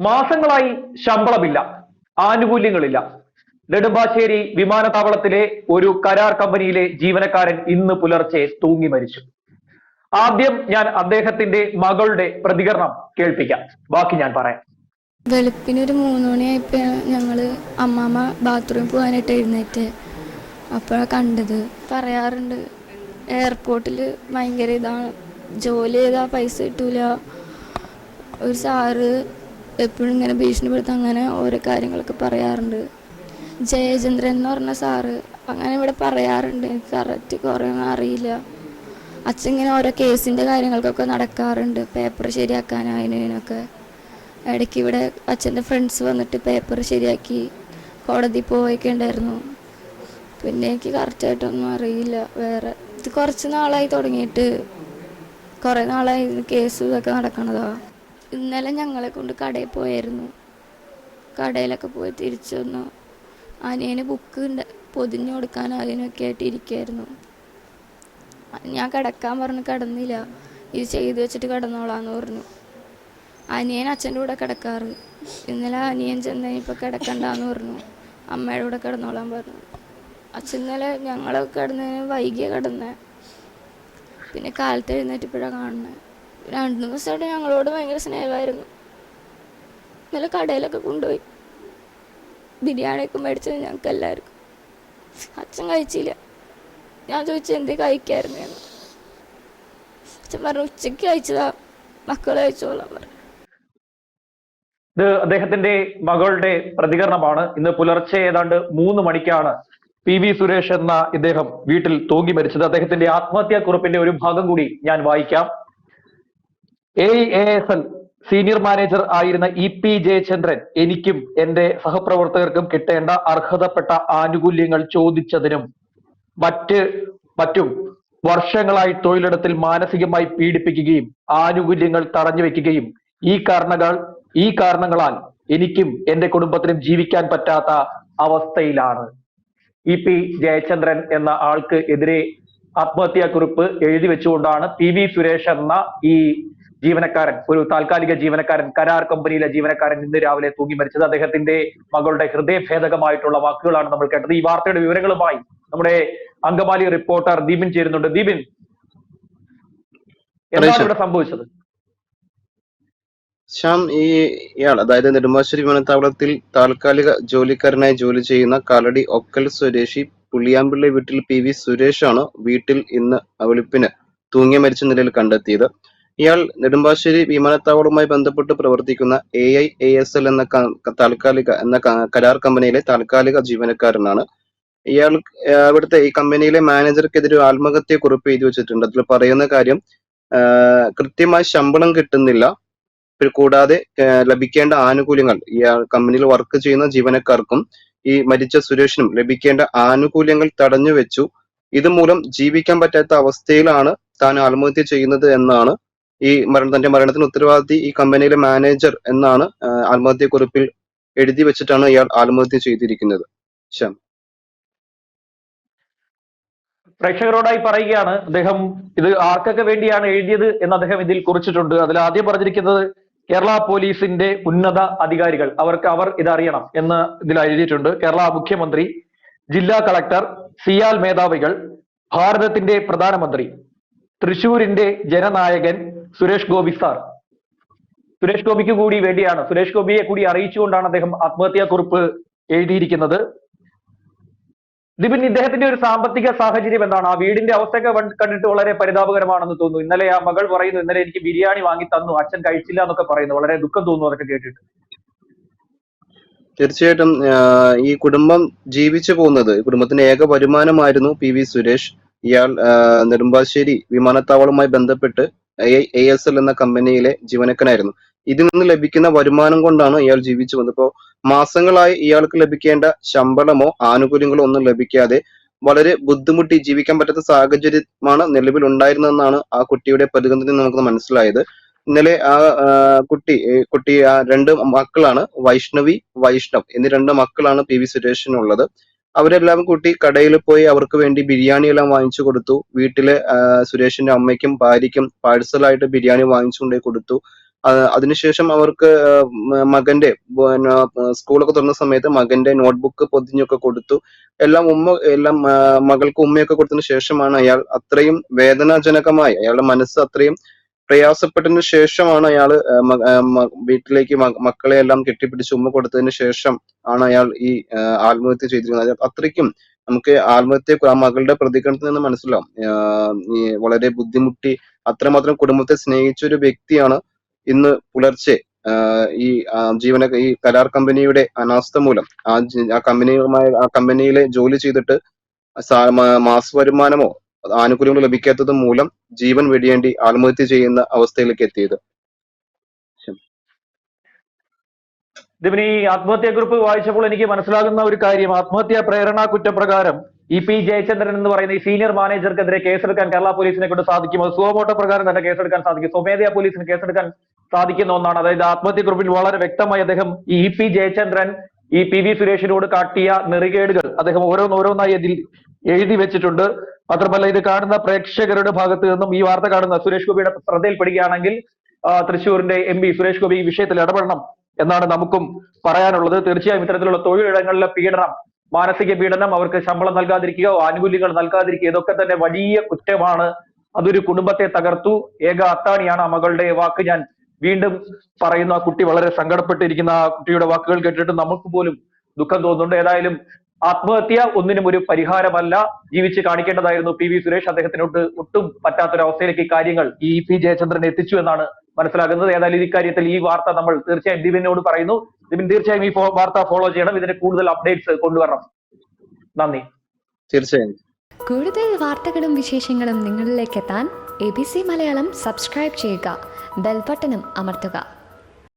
മാസങ്ങളായി ശമ്പളമില്ല ആനുകൂല്യങ്ങളില്ല. നെടുമ്പാശ്ശേരി വിമാനത്താവളത്തിലെ ഒരു കരാർ കമ്പനിയിലെ ജീവനക്കാരൻ ഇന്ന് പുലർച്ചെ തൂങ്ങി മരിച്ചു. ആദ്യം ഞാൻ അദ്ദേഹത്തിന്റെ മകളുടെ പ്രതികരണം കേൾപ്പിക്കാം. ബാക്കി ഞാൻ പറയാം. വെളുപ്പിന് ഒരു മൂന്ന് മണിയായപ്പോൾ ഞങ്ങൾ അമ്മാമ്മ ബാത്റൂമിൽ പോകാനായിട്ട് എഴുന്നേറ്റ് അപ്പോഴാണ് കണ്ടത്. പറയാറുണ്ട് എയർപോർട്ടിൽ ഭയങ്കര ഇതാണ്. ജോലി ചെയ്താൽ പൈസ കിട്ടൂല. ഒരു സാറ് എപ്പോഴും ഇങ്ങനെ ഭീഷണിപ്പെടുത്ത അങ്ങനെ ഓരോ കാര്യങ്ങളൊക്കെ പറയാറുണ്ട്. ജയചന്ദ്രൻ എന്ന് പറഞ്ഞ സാറ് അങ്ങനെ ഇവിടെ പറയാറുണ്ട്. എനിക്ക് കറക്റ്റ് കുറേ ഒന്നും അറിയില്ല. അച്ഛൻ ഇങ്ങനെ ഓരോ കേസിന്റെ കാര്യങ്ങൾക്കൊക്കെ നടക്കാറുണ്ട്. പേപ്പർ ശരിയാക്കാൻ അതിനൊക്കെ ഇടയ്ക്ക് ഇവിടെ അച്ഛന്റെ ഫ്രണ്ട്സ് വന്നിട്ട് പേപ്പർ ശരിയാക്കി കോടതി പോയൊക്കെ ഉണ്ടായിരുന്നു. പിന്നെ എനിക്ക് കറക്റ്റായിട്ടൊന്നും അറിയില്ല. വേറെ ഇത് കുറച്ച് നാളായി തുടങ്ങിയിട്ട്. കുറേ നാളായി കേസ് ഇതൊക്കെ നടക്കണതാ. ഇന്നലെ ഞങ്ങളെ കൊണ്ട് കടയിൽ പോയായിരുന്നു. കടയിലൊക്കെ പോയി തിരിച്ചു വന്നു. അനിയന് ബുക്ക് പൊതിഞ്ഞു കൊടുക്കാൻ അതിനൊക്കെ ആയിട്ട് ഇരിക്കുമായിരുന്നു ഞാൻ കിടക്കാൻ പറഞ്ഞ് കിടന്നില്ല. ഇത് ചെയ്തു വെച്ചിട്ട് കിടന്നോളാന്ന് പറഞ്ഞു. അനിയൻ അച്ഛന്റെ കൂടെ കിടക്കാറ്. ഇന്നലെ അനിയൻ ചെന്ന് ഇപ്പോൾ കിടക്കണ്ടെന്ന് പറഞ്ഞു. അമ്മയുടെ കൂടെ കിടന്നോളാൻ പറഞ്ഞു. അച്ഛൻ ഇന്നലെ ഞങ്ങൾ കിടന്നതിന് വൈകിയ കിടന്നേ. പിന്നെ കാലത്ത് എഴുന്നേറ്റപ്പോഴാണ് കാണുന്നത് രണ്ട് ദിവസമായിട്ട് ഞങ്ങളോട് ഭയങ്കര സ്നേഹമായിരുന്നു. ഇന്നലെ കടയിലൊക്കെ കൊണ്ടുപോയി. ബിരിയാണിയൊക്കെ മേടിച്ചത് ഞങ്ങൾക്ക് എല്ലാവർക്കും അച്ഛൻ കഴിച്ചില്ല. ഞാൻ ചോദിച്ചു എന്തേ കഴിക്കായിരുന്നു? എന്ന്. അച്ഛൻ പറഞ്ഞു ഉച്ചയ്ക്ക് കഴിച്ചതാ. മക്കൾ കഴിച്ചോളാം. പറഞ്ഞു. ഇത് അദ്ദേഹത്തിന്റെ മകളുടെ പ്രതികരണമാണ്. ഇന്ന് പുലർച്ചെ ഏതാണ്ട് മൂന്ന് മണിക്കാണ് പി വി സുരേഷ് എന്ന ഇദ്ദേഹം വീട്ടിൽ തൂങ്ങി മരിച്ചത്. അദ്ദേഹത്തിന്റെ ആത്മഹത്യാ കുറിപ്പിന്റെ ഒരു ഭാഗം കൂടി ഞാൻ വായിക്കാം. A A S L senior manager ആയിരുന്ന ഇ പി ജയചന്ദ്രൻ എനിക്കും എന്റെ സഹപ്രവർത്തകർക്കും കിട്ടേണ്ട അർഹതപ്പെട്ട ആനുകൂല്യങ്ങൾ ചോദിച്ചതിനും മറ്റ് മറ്റും വർഷങ്ങളായി തൊഴിലിടത്തിൽ മാനസികമായി പീഡിപ്പിക്കുകയും ആനുകൂല്യങ്ങൾ തടഞ്ഞു വെക്കുകയും ഈ കാരണങ്ങൾ ഈ കാരണങ്ങളാൽ എനിക്കും എന്റെ കുടുംബത്തിനും ജീവിക്കാൻ പറ്റാത്ത അവസ്ഥയിലാണ്. ഇ പി ജയചന്ദ്രൻ എന്ന ആൾക്ക് എതിരെ ആത്മഹത്യാ കുറിപ്പ് എഴുതി വെച്ചുകൊണ്ടാണ് പി വി സുരേഷ് എന്ന ഈ ജീവനക്കാരൻ ഒരു താൽക്കാലിക ജീവനക്കാരൻ കരാർ കമ്പനിയിലെ ജീവനക്കാരൻ ഇന്ന് രാവിലെ തൂങ്ങി മരിച്ചത് അദ്ദേഹത്തിന്റെ മകളുടെ ഹൃദയഭേദകമായിട്ടുള്ള വാക്കുകളാണ് നമ്മൾ കേട്ടത്. ഈ വാർത്തയുടെ വിവരങ്ങളുമായി നമ്മുടെ അങ്കമാലി റിപ്പോർട്ടർ ദീപിൻ ചേരുന്നുണ്ട്. ദീപിൻ എന്താണ് ഇവിടെ സംഭവിച്ചത്? ശ്യാം ഈ ഇയാൾ അതായത് നെടുമ്പാശ്ശേരി വിമാനത്താവളത്തിൽ താൽക്കാലിക ജോലിക്കാരനായി ജോലി ചെയ്യുന്ന കാലടി ഒക്കൽ സ്വദേശി പുളിയാമ്പിള്ളി വീട്ടിൽ പി വി സുരേഷാണ് വീട്ടിൽ ഇന്ന് വെളുപ്പിന് തൂങ്ങി മരിച്ച നിലയിൽ കണ്ടെത്തിയത്. ഇയാൾ നെടുമ്പാശ്ശേരി വിമാനത്താവളവുമായി ബന്ധപ്പെട്ട് പ്രവർത്തിക്കുന്ന A I A S L എന്ന താൽക്കാലിക എന്ന കരാർ കമ്പനിയിലെ താൽക്കാലിക ജീവനക്കാരനാണ്. ഇയാൾ അവിടുത്തെ ഈ കമ്പനിയിലെ മാനേജർക്കെതിരെ ആത്മഹത്യ കുറിപ്പ് എഴുതി വെച്ചിട്ടുണ്ട്. അതിൽ പറയുന്ന കാര്യം കൃത്യമായി ശമ്പളം കിട്ടുന്നില്ല. കൂടാതെ ലഭിക്കേണ്ട ആനുകൂല്യങ്ങൾ ഈ കമ്പനിയിൽ വർക്ക് ചെയ്യുന്ന ജീവനക്കാർക്കും ഈ മരിച്ച സുരേഷിനും ലഭിക്കേണ്ട ആനുകൂല്യങ്ങൾ തടഞ്ഞു വെച്ചു. ഇതുമൂലം ജീവിക്കാൻ പറ്റാത്ത അവസ്ഥയിലാണ് താൻ ആത്മഹത്യ ചെയ്യുന്നത് എന്നാണ് ഈ മരണ തന്റെ മരണത്തിന് ഉത്തരവാദി ഈ കമ്പനിയിലെ മാനേജർ എന്നാണ് ആത്മഹത്യ കുറിപ്പിൽ എഴുതി വെച്ചിട്ടാണ് ഇയാൾ ആത്മഹത്യ ചെയ്തിരിക്കുന്നത്. ശ്യാം. പ്രേക്ഷകരോടായി പറയുകയാണ് അദ്ദേഹം ഇത് ആർക്കൊക്കെ വേണ്ടിയാണ് എഴുതിയത് എന്ന് അദ്ദേഹം ഇതിൽ കുറിച്ചിട്ടുണ്ട്. അതിൽ ആദ്യം പറഞ്ഞിരിക്കുന്നത് കേരള പോലീസിന്റെ ഉന്നത അധികാരികൾ അവർക്ക് അവർ ഇതറിയണം എന്ന് ഇതിൽ എഴുതിയിട്ടുണ്ട്. കേരള മുഖ്യമന്ത്രി ജില്ലാ കളക്ടർ സിയാൽ മേധാവികൾ ഭാരതത്തിന്റെ പ്രധാനമന്ത്രി തൃശൂരിന്റെ ജനനായകൻ സുരേഷ് ഗോപി സാർ. സുരേഷ് ഗോപിക്ക് കൂടി വേണ്ടിയാണ് സുരേഷ് ഗോപിയെ കൂടി അറിയിച്ചുകൊണ്ടാണ് അദ്ദേഹം ആത്മഹത്യാ കുറിപ്പ് എഴുതിയിരിക്കുന്നത്. ദിപിൻ ഇദ്ദേഹത്തിന്റെ ഒരു സാമ്പത്തിക സാഹചര്യം എന്താണ്? ആ വീടിന്റെ അവസ്ഥയൊക്കെ കണ്ടിട്ട് വളരെ പരിതാപകരമാണെന്ന് തോന്നുന്നു. ഇന്നലെ ആ മകൾ പറയുന്നു ഇന്നലെ എനിക്ക് ബിരിയാണി വാങ്ങി തന്നു അച്ഛൻ കഴിച്ചില്ല എന്നൊക്കെ പറയുന്നു. വളരെ ദുഃഖം തോന്നുന്നു അതൊക്കെ കേട്ടിട്ട്. തീർച്ചയായിട്ടും ഈ കുടുംബം ജീവിച്ചു പോകുന്നത് കുടുംബത്തിന്റെ ഏക വരുമാനമായിരുന്നു പി വി സുരേഷ്. ഇയാൾ നെടുമ്പാശ്ശേരി വിമാനത്താവളവുമായി ബന്ധപ്പെട്ട് എ എസ് എൽ എന്ന കമ്പനിയിലെ ജീവനക്കാരനായിരുന്നു. ഇതിൽ നിന്ന് ലഭിക്കുന്ന വരുമാനം കൊണ്ടാണ് ഇയാൾ ജീവിച്ചു വന്നത്. ഇപ്പോ മാസങ്ങളായി ഇയാൾക്ക് ലഭിക്കേണ്ട ശമ്പളമോ ആനുകൂല്യങ്ങളോ ഒന്നും ലഭിക്കാതെ വളരെ ബുദ്ധിമുട്ടി ജീവിക്കാൻ പറ്റാത്ത സാഹചര്യമാണ് നിലവിൽ ഉണ്ടായിരുന്നതെന്നാണ് ആ കുട്ടിയുടെ പ്രതികരണത്തിൽ നിന്ന് നമുക്ക് മനസ്സിലായത്. ഇന്നലെ ആ, കുട്ടി കുട്ടി ആ രണ്ട് മക്കളാണ് വൈഷ്ണവി വൈഷ്ണവ് എന്നീ രണ്ട് മക്കളാണ് പി വി സുരേഷിനുള്ളത്. അവരെല്ലാം കൂട്ടി കടയിൽ പോയി അവർക്ക് വേണ്ടി ബിരിയാണി എല്ലാം വാങ്ങിച്ചു കൊടുത്തു. വീട്ടിലെ സുരേഷിന്റെ അമ്മയ്ക്കും ഭാര്യയ്ക്കും പാഴ്സലായിട്ട് ബിരിയാണി വാങ്ങിച്ചു കൊണ്ടേ കൊടുത്തു അതിനുശേഷം അവർക്ക് മകന്റെ സ്കൂളൊക്കെ തുറന്ന സമയത്ത് മകന്റെ നോട്ട്ബുക്ക് പൊതിഞ്ഞൊക്കെ കൊടുത്തു. എല്ലാം ഉമ്മ എല്ലാം മകൾക്ക് ഉമ്മയൊക്കെ കൊടുത്തതിന് ശേഷമാണ് അയാൾ അത്രയും വേദനാജനകമായി അയാളുടെ മനസ്സ് അത്രയും പ്രയാസപ്പെട്ടതിന് ശേഷമാണ് അയാൾ വീട്ടിലേക്ക് മക്കളെ എല്ലാം കെട്ടിപ്പിടിച്ച് ഉമ്മ കൊടുത്തതിന് ശേഷം ആണ് അയാൾ ഈ ആത്മഹത്യ ചെയ്തിരിക്കുന്നത് അത് അത്രയ്ക്കും നമുക്ക് ആത്മഹത്യ ആ മകളുടെ പ്രതികരണത്തിൽ നിന്ന് മനസ്സിലാവും. ഈ വളരെ ബുദ്ധിമുട്ടി അത്രമാത്രം കുടുംബത്തെ സ്നേഹിച്ച ഒരു വ്യക്തിയാണ് ഇന്ന് പുലർച്ചെ ഈ ജീവന ഈ കരാർ കമ്പനിയുടെ അനാസ്ഥ മൂലം. ആ കമ്പനിയുമായി ആ കമ്പനിയിലെ ജോലി ചെയ്തിട്ട് മാസ വരുമാനമോ ആനുകൂല്യങ്ങൾ ലഭിക്കാത്തത് മൂലം ജീവൻ വെടിയേണ്ടി ആത്മഹത്യ ചെയ്യുന്ന അവസ്ഥയിലേക്ക് എത്തിയത്. ഇതിന് ഈ ആത്മഹത്യാ വായിച്ചപ്പോൾ എനിക്ക് മനസ്സിലാകുന്ന ഒരു കാര്യം ആത്മഹത്യ പ്രേരണ കുറ്റപ്രകാരം ഇ പി ജയചന്ദ്രൻ എന്ന് പറയുന്ന ഈ സീനിയർ മാനേജർക്കെതിരെ കേസെടുക്കാൻ കേരള പോലീസിനെ കൊണ്ട് സാധിക്കും. അത് സുവമോട്ടോ പ്രകാരം തന്നെ കേസെടുക്കാൻ സാധിക്കും. സ്വമേധയാ പോലീസിന് കേസെടുക്കാൻ സാധിക്കുന്ന ഒന്നാണ്. അതായത് ആത്മഹത്യ ഗ്രൂപ്പിൽ വളരെ വ്യക്തമായി അദ്ദേഹം ഈ ഇ പി ജയചന്ദ്രൻ ഈ പി വി സുരേഷിനോട് കാട്ടിയ നെറികേടുകൾ അദ്ദേഹം ഓരോന്നോരോന്നായി അതിൽ എഴുതി വെച്ചിട്ടുണ്ട്. മാത്രമല്ല ഇത് കാണുന്ന പ്രേക്ഷകരുടെ ഭാഗത്ത് നിന്നും ഈ വാർത്ത കാണുന്ന സുരേഷ് ഗോപിയുടെ ശ്രദ്ധയിൽപ്പെടുകയാണെങ്കിൽ തൃശ്ശൂരിന്റെ എം പി സുരേഷ് ഗോപി ഈ വിഷയത്തിൽ ഇടപെടണം എന്നാണ് നമുക്കും പറയാനുള്ളത്. തീർച്ചയായും ഇത്തരത്തിലുള്ള തൊഴിലിടങ്ങളിലെ പീഡനം മാനസിക പീഡനം അവർക്ക് ശമ്പളം നൽകാതിരിക്കുക ആനുകൂല്യങ്ങൾ നൽകാതിരിക്കുക ഇതൊക്കെ തന്നെ വലിയ കുറ്റമാണ്. അതൊരു കുടുംബത്തെ തകർത്തു. ഏക അത്താണിയാണ് ആ മകളുടെ വാക്ക്. ഞാൻ വീണ്ടും പറയുന്നു ആ കുട്ടി വളരെ സങ്കടപ്പെട്ടിരിക്കുന്ന. ആ കുട്ടിയുടെ വാക്കുകൾ കേട്ടിട്ട് നമുക്ക് പോലും ദുഃഖം തോന്നുന്നുണ്ട്. ഏതായാലും ആത്മഹത്യ ഒന്നിനും ഒരു പരിഹാരമല്ല. ജീവിച്ച് കാണിക്കേണ്ടതായിരുന്നു പി വി സുരേഷ്. അദ്ദേഹത്തിനോട് ഒട്ടും പറ്റാത്തൊരവസ്ഥയിലേക്ക് ഈ കാര്യങ്ങൾ ഈ പി ജയചന്ദ്രൻ എത്തിച്ചു എന്നാണ് മനസ്സിലാകുന്നത്. ഏതായാലും ഈ കാര്യത്തിൽ ഈ വാർത്ത നമ്മൾ തീർച്ചയായും ദിവിനോട് പറയുന്നു. ദിവിൻ തീർച്ചയായും ഈ വാർത്ത ഫോളോ ചെയ്യണം. ഇതിന് കൂടുതൽ അപ്ഡേറ്റ്സ് കൊണ്ടുവരണം. നന്ദി. തീർച്ചയായും. കൂടുതൽ വാർത്തകളും വിശേഷങ്ങളും നിങ്ങളിലേക്ക് എത്താൻ A B C Malayalam subscribe ചെയ്യുക. ബെൽബട്ടനും അമർത്തുക.